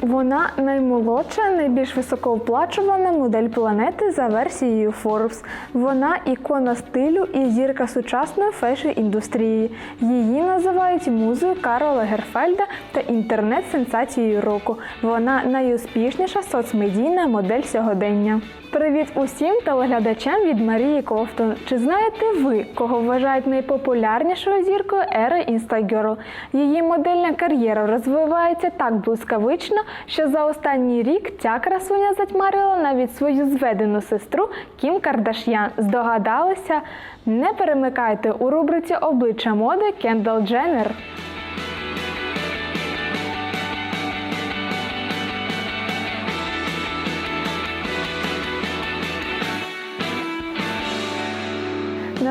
Вона наймолодша, найбільш високооплачувана модель планети за версією Forbes. Вона ікона стилю і зірка сучасної фешн-індустрії. Її називають музою Карла Лагерфельда та інтернет-сенсацією року. Вона найуспішніша соцмедійна модель сьогодення. Привіт усім телеглядачам від Марії Ковтун. Чи знаєте ви, кого вважають найпопулярнішою зіркою ери Instagirl? Її модельна кар'єра розвивається так блискавично, що за останній рік ця красуня затьмарила навіть свою зведену сестру Кім Кардаш'ян. Здогадалися? Не перемикайте у рубриці обличчя моди Кендал Дженнер.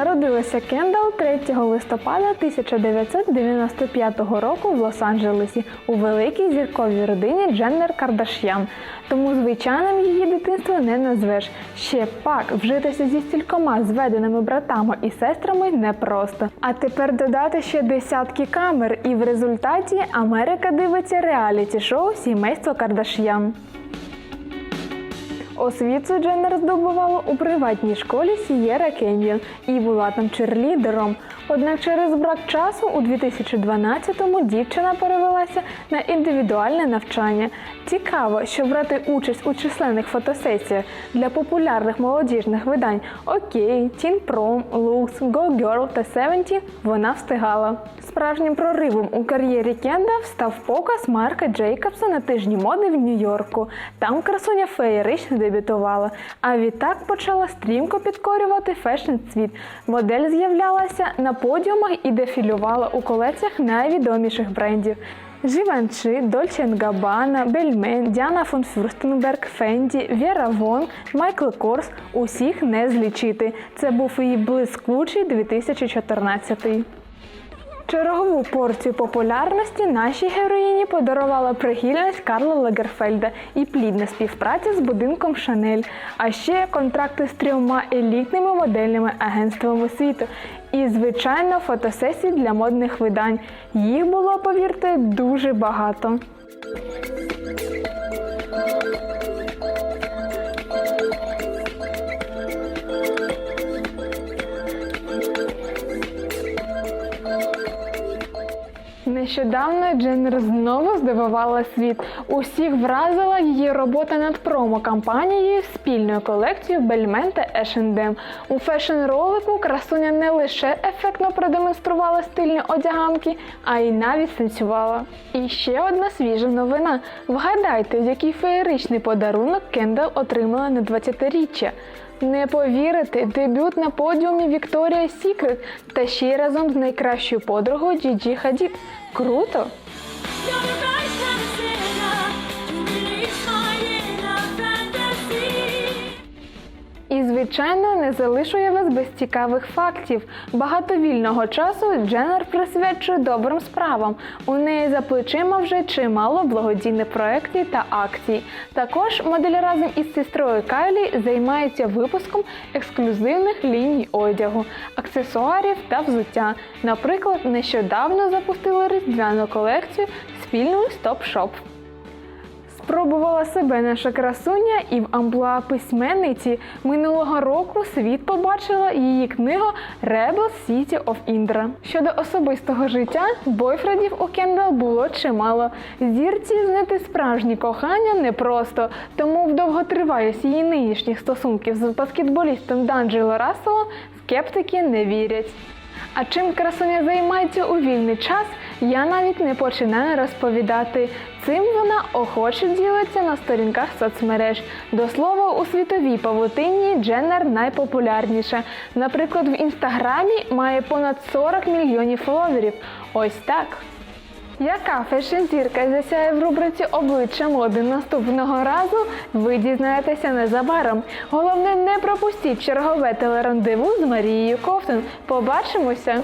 Народилася Кендал 3 листопада 1995 року в Лос-Анджелесі у великій зірковій родині Дженнер Кардаш'ян. Тому звичайним її дитинство не назвеш. Ще пак вжитися зі стількома зведеними братами і сестрами непросто. А тепер додати ще десятки камер, і в результаті Америка дивиться реаліті-шоу Сімейство Кардаш'ян. Освіту Дженнер здобувала у приватній школі Сієра Кеньйон і була там черлідером. Однак через брак часу у 2012-му дівчина перевелася на індивідуальне навчання. Цікаво, що брати участь у численних фотосесіях для популярних молодіжних видань Окей, Teen Prom, Lux, Go Girl та Seventeen вона встигала. Справжнім проривом у кар'єрі Кенда став показ Марка Джейкобса на тижні моди в Нью-Йорку. Там красуня феєрично дебютувала, а відтак почала стрімко підкорювати фешн-світ. Модель з'являлася на подіумах і дефілювала у колекціях найвідоміших брендів. Живанчи, Dolce Gabbana, Бельмен, Діана фон Фюрстенберг, Фенді, Віра Вон, Майкл Корс – усіх не злічити. Це був її блискучий 2014 Чергову порцію популярності нашій героїні подарувала прихильність Карла Лагерфельда і плідна співпраця з будинком Шанель, а ще контракти з трьома елітними модельними агентствами світу. І, звичайно, фотосесії для модних видань. Їх було, повірте, дуже багато. Нещодавно Дженнер знову здивувала світ. Усіх вразила її робота над промо-кампанією спільною колекцією Бельмен та H&M. У фешн-ролику красуня не лише ефектно продемонструвала стильні одяганки, а й навіть танцювала. І ще одна свіжа новина. Вгадайте, який феєричний подарунок Кендал отримала на 20-річчя. Не повірити, дебют на подіумі Вікторія Сікрет та ще й разом з найкращою подругою Джіджі Хадід. Круто! Звичайно, не залишу я вас без цікавих фактів. Багато вільного часу Дженнер присвячує добрим справам. У неї за плечима вже чимало благодійних проєктів та акцій. Також модель разом із сестрою Кайлі займається випуском ексклюзивних ліній одягу, аксесуарів та взуття. Наприклад, нещодавно запустили різдвяну колекцію спільною Стоп-Шоп. Спробувала себе наша красуня і в амплуа письменниці минулого року світ побачила її книгу Rebel City of Indra. Щодо особистого життя, бойфредів у Кендал було чимало. Зірці знайти справжнє кохання непросто, тому в довготривалість її нинішніх стосунків з баскетболістом Данджело Расселом скептики не вірять. А чим красуня займається у вільний час, я навіть не починаю розповідати. Цим вона охоче ділиться на сторінках соцмереж. До слова, у світовій павутині Дженнер найпопулярніша. Наприклад, в інстаграмі має понад 40 мільйонів фоловерів. Ось так. Яка фешн-зірка засяє в рубриці обличчя моди наступного разу, ви дізнаєтеся незабаром. Головне, не пропустіть чергове телерандеву з Марією Ковтун. Побачимося!